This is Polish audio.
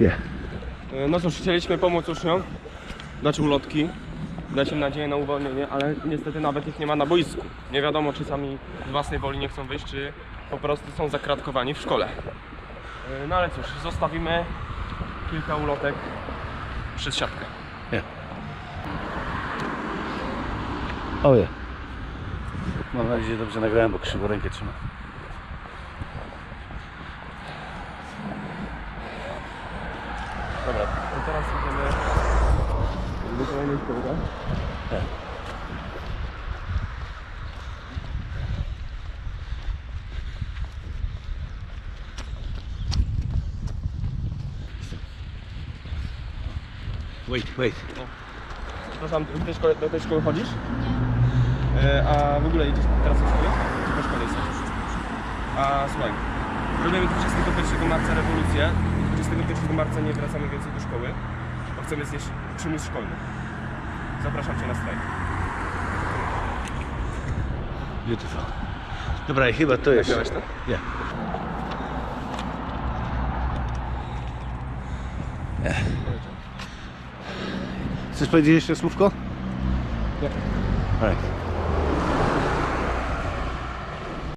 Yeah. E, No cóż, chcieliśmy pomóc uczniom, dać ulotki, dać im nadzieję na uwolnienie, ale niestety nawet ich nie ma na boisku. Nie wiadomo, czy sami z własnej woli nie chcą wyjść, czy po prostu są zakratkowani w szkole. E, No ale cóż, zostawimy kilka ulotek przez siatkę. O ja. Mam nadzieję, że dobrze nagrałem, bo krzywo rękę trzyma. Dobra, to teraz idziemy do kolejnej szkoły, tak? Wait, wait. Przepraszam, do tej szkoły, do tej szkoły chodzisz? E, a w ogóle idziesz teraz do szkoły? Czy po szkole jesteś? A słuchaj, robimy 21 marca rewolucję i 21 marca nie wracamy więcej do szkoły, bo chcemy znieść przymus szkolny. Zapraszam Cię na strajk. Beautiful. Dobra, i chyba to jest. Wziąłeś to? Yeah. Chcesz powiedzieć jeszcze słówko? Nie. Alright.